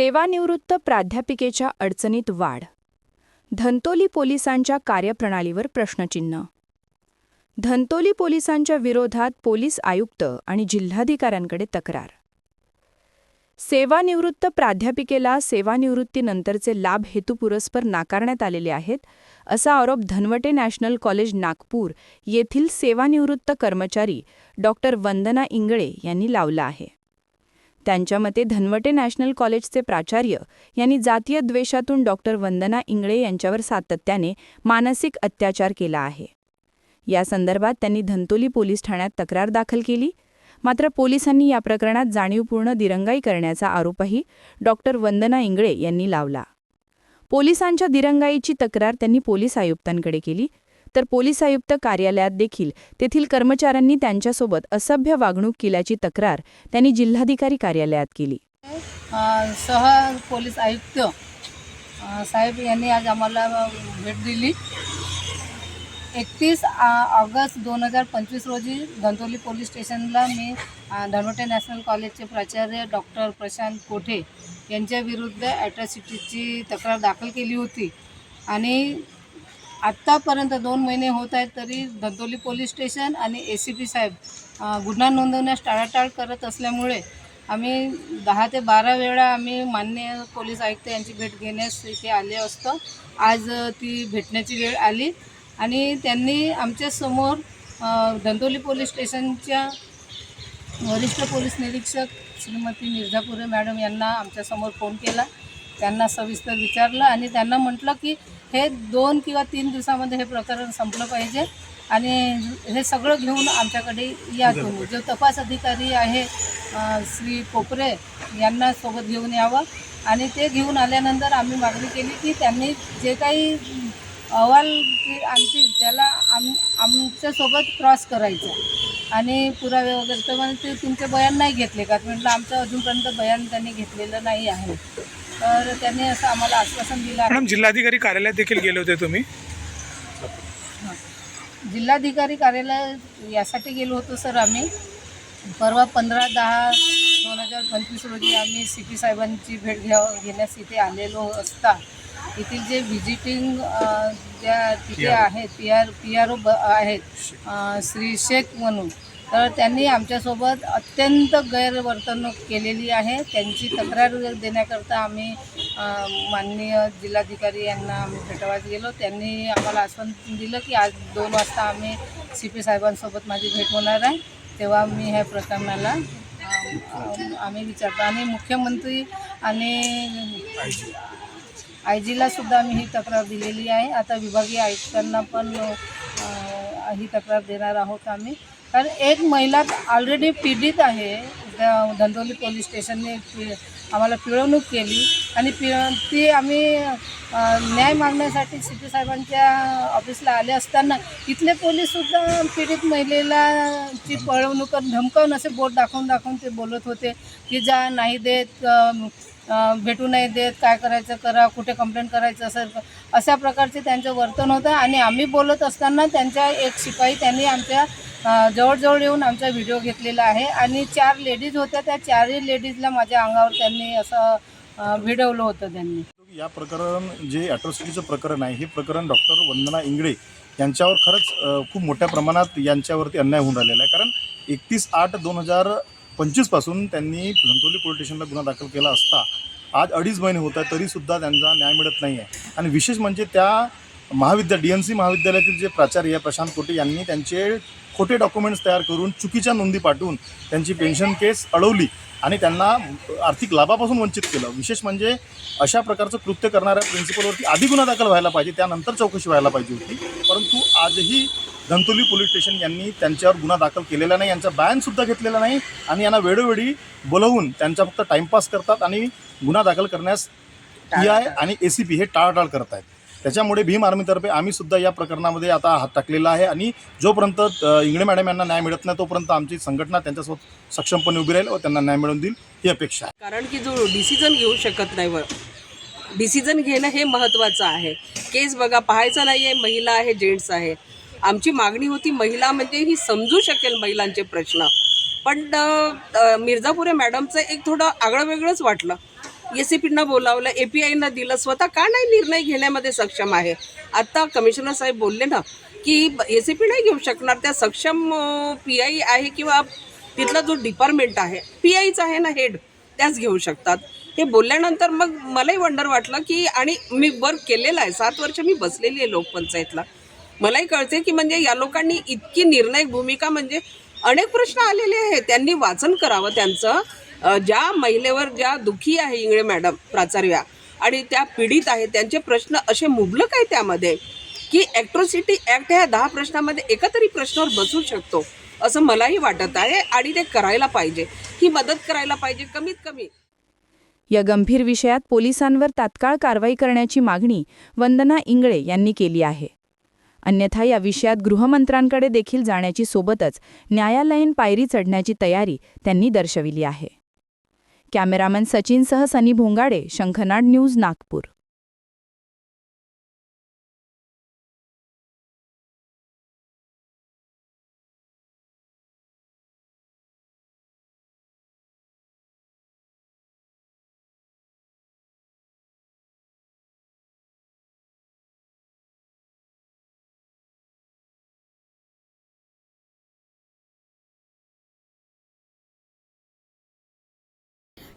सेवानिवृत्त प्राध्यापिकेच्या अडचणीत वाढ. धंतोली पोलिसांच्या कार्यप्रणालीवर प्रश्नचिन्ह. धंतोली पोलिसांच्या विरोधात पोलीस आयुक्त आणि जिल्हाधिकाऱ्यांकडे तक्रार. सेवानिवृत्त प्राध्यापिकेला सेवानिवृत्तीनंतरचे लाभ हेतुपुरस्पर नाकारण्यात आलेले आहेत असा आरोप धनवटे नॅशनल कॉलेज नागपूर येथील सेवानिवृत्त कर्मचारी डॉक्टर वंदना इंगळे यांनी लावला आहे. त्यांच्या मते धनवटे नॅशनल कॉलेजचे प्राचार्य यांनी जातीय द्वेषातून डॉक्टर वंदना इंगळे यांच्यावर सातत्याने मानसिक अत्याचार केला आहे. या संदर्भात त्यांनी धंतोली पोलीस ठाण्यात तक्रार दाखल केली. मात्र पोलिसांनी या प्रकरणात जाणीवपूर्ण दिरंगाई करण्याचा आरोपही डॉक्टर वंदना इंगळे यांनी लावला. पोलिसांच्या दिरंगाईची तक्रार त्यांनी पोलीस आयुक्तांकडे केली. तर पोलीस आयुक्त कार्यालयात देखील तेथील कर्मचाऱ्यांनी त्यांच्यासोबत असभ्य वागणूक केल्याची तक्रार त्यांनी जिल्हाधिकारी कार्यालयात केली. सह पोलीस आयुक्त साहेब यांनी आज आम्हाला भेट दिली. एकतीस ऑगस्ट दोन हजार पंचवीस रोजी धंतोली पोलीस स्टेशनला मी धनवटे नॅशनल कॉलेजचे प्राचार्य डॉक्टर प्रशांत कोठे यांच्या विरुद्ध ॲट्रॉसिटीची तक्रार दाखल केली होती. आणि आत्तापर्यंत दोन महिने होत आहेत तरी धंतोली पोलीस स्टेशन आणि ए सी पी साहेब गुन्हा नोंदवण्यास टाळाटाळ करत असल्यामुळे आम्ही दहा ते बारा वेळा आम्ही मान्य पोलीस आयुक्त यांची भेट घेण्यास इथे आले असतो. आज ती भेटण्याची वेळ आली आणि त्यांनी आमच्यासमोर अ, धंतोली पोलीस स्टेशनच्या वरिष्ठ पोलीस निरीक्षक श्रीमती मिर्झापुरे मॅडम यांना आमच्यासमोर फोन केला. त्यांना सविस्तर विचारलं आणि त्यांना म्हटलं की हे दोन किंवा तीन दिवसामध्ये हे प्रकरण संपलं पाहिजे आणि हे सगळं घेऊन आमच्याकडे या तुम्ही. जो तपास अधिकारी आहे श्री कोपरे यांना सोबत घेऊन यावं. आणि ते घेऊन आल्यानंतर आम्ही मागणी केली की त्यांनी जे काही अहवाल ते आणतील त्याला आम आमच्यासोबत क्रॉस करायचं. आणि पुरावे वगैरे तर म्हणे ते तुमचे बयान नाही घेतले का? म्हटलं आमचं अजूनपर्यंत बयान त्यांनी घेतलेलं नाही आहे. तर त्यांनी असं आम्हाला आश्वासन दिलं मॅडम जिल्हाधिकारी कार्यालयात देखील गेले होते तुम्ही? जिल्हाधिकारी कार्यालय यासाठी गेलो होतो सर आम्ही. परवा पंधरा दहा दोन हजार पंचवीस रोजी आम्ही सी पी साहेबांची भेट घ्या घेण्यास इथे आलेलो असता. येथील जे व्हिजिटिंग ज्या तिथे आहेत P R P R O ब आहेत श्री शेख म्हणून. तर त्यांनी आमच्यासोबत अत्यंत गैरवर्तणूक केलेली आहे. त्यांची तक्रार देण्याकरता आम्ही माननीय जिल्हाधिकारी यांना आम्ही भेटवायला गेलो. त्यांनी आम्हाला आश्वासन दिलं की आज दोन वाजता आम्ही सी पी साहेबांसोबत माझी भेट होणार आहे. तेव्हा मी ह्या प्रकरणाला आम्ही विचारतो. आणि मुख्यमंत्री आणि आय जीला सुद्धा आम्ही ही तक्रार दिलेली आहे. आता विभागीय आयुक्तांना पण ही तक्रार देणार आहोत आम्ही. कारण एक महिला ऑलरेडी पीडित आहे. धंदोली पोलीस स्टेशनने पि आम्हाला पिळवणूक केली आणि पिळ ती आम्ही न्याय मागण्यासाठी सी पी साहेबांच्या ऑफिसला आले असताना इथले पोलीससुद्धा पीडित महिलेला ची पळवणूक धमकावून असे बोट दाखवून दाखवून ते बोलत होते की जा नाही देत भेटू नाही देत काय करायचं करा कुठे कंप्लेंट करायचं असेल अशा प्रकारचे त्यांचं वर्तन होतं आणि आम्ही बोलत असताना त्यांच्या एक शिपाई त्यांनी आमच्या जवळजवळ येऊन आमचा व्हिडिओ घेतलेला आहे. आणि चार लेडीज होत्या त्या चारही लेडीजला माझ्या अंगावर त्यांनी असं भिडवलं होतं त्यांनी. या प्रकरण जे ॲट्रॉसिटीचं प्रकरण आहे हे प्रकरण डॉक्टर वंदना इंगळे यांच्यावर खरंच खूप मोठ्या प्रमाणात यांच्यावरती अन्याय होऊन राहिलेला आहे. कारण एकतीस आठ दोन हजार पंचवीसपासून त्यांनी धंतोली पोलीस स्टेशनला गुन्हा दाखल केला असता आज अडीच महिने होत आहे तरीसुद्धा त्यांचा न्याय मिळत नाही आहे आणि विशेष म्हणजे त्या महाविद्या डी एन सी महाविद्यालयातील जे प्राचार्य प्रशांत कोटे यांनी त्यांचे खोटे डॉक्युमेंट्स तयार करून चुकीच्या नोंदी पाठवून त्यांची पेन्शन केस अडवली. आणि त्यांना आर्थिक लाभापासून वंचित केलं. विशेष म्हणजे अशा प्रकारचं कृत्य करणाऱ्या प्रिन्सिपलवरती आधी गुन्हा दाखल व्हायला पाहिजे त्यानंतर चौकशी व्हायला पाहिजे होती. परंतु आजही धंतोली पोलीस स्टेशन यांनी त्यांच्यावर गुन्हा दाखल केलेला नाही यांचा बॅनसुद्धा घेतलेला नाही आणि यांना वेळोवेळी बोलवून त्यांचा फक्त टाईमपास करतात आणि गुन्हा दाखल करण्यास पी आय आणि ए सी पी हे टाळाटाळ करत आहेत त्याच्यामुळे भीम आर्मीतर्फे आम्ही सुद्धा या प्रकरणामध्ये आता हात टाकलेला आहे आणि जोपर्यंत अ, इंगळे मॅडम यांना न्याय मिळत नाही तोपर्यंत आमची संघटना त्यांच्यासोबत सक्षमपणे उभी राहील व त्यांना न्याय मिळवून देईल ही अपेक्षा आहे. कारण की जो डिसिजन घेऊ शकत नाही वर डिसिजन घेणं हे महत्त्वाचं आहे. केस बघा पाहायचं नाही आहे महिला आहे जेंट्स आहे. आमची मागणी होती महिला म्हणजे ही समजू शकेल महिलांचे प्रश्न. पण मिर्झापुरे मॅडमचं एक थोडं आगळं वेगळंच वाटलं. एस बोलावलं ए पी आयनं दिलं स्वतः का नाही निर्णय घेण्यामध्ये सक्षम आहे? आत्ता कमिशनर साहेब बोलले ना की ए सी पी नाही घेऊ शकणार त्या सक्षम पी आय आहे किंवा तिथला जो डिपार्टमेंट आहे पी आयचा आहे ना हेड त्याच घेऊ शकतात. हे बोलल्यानंतर मग मलाही वंडर वाटलं की आणि मी वर्क केलेलं आहे सात वर्ष मी बसलेली आहे लोकपंचायतला. मलाही कळते की म्हणजे या लोकांनी इतकी निर्णायक भूमिका म्हणजे अनेक प्रश्न आलेले आहेत त्यांनी वाचन करावं त्यांचं. ज्या महिलेवर ज्या दुखी आहे इंगळे मॅडम प्राचार्या आणि त्या पीडित आहेत त्यांचे प्रश्न असे मुबलक आहे त्यामध्ये की ॲक्ट्रोसिटी ॲक्ट ह्या दहा प्रश्नामध्ये एका तरी प्रश्नावर बसू शकतो असं मलाही वाटत आहे आणि ते करायला पाहिजे. ही मदत करायला पाहिजे कमीत कमी. या गंभीर विषयात पोलिसांवर तात्काळ कारवाई करण्याची मागणी वंदना इंगळे यांनी केली आहे. अन्यथा या विषयात गृहमंत्र्यांकडे देखील जाण्याची सोबतच न्यायालयीन पायरी चढण्याची तयारी त्यांनी दर्शविली आहे. कॅमेरामन सचिनसह सनी भोंगाडे शंखनाड न्यूज नागपूर.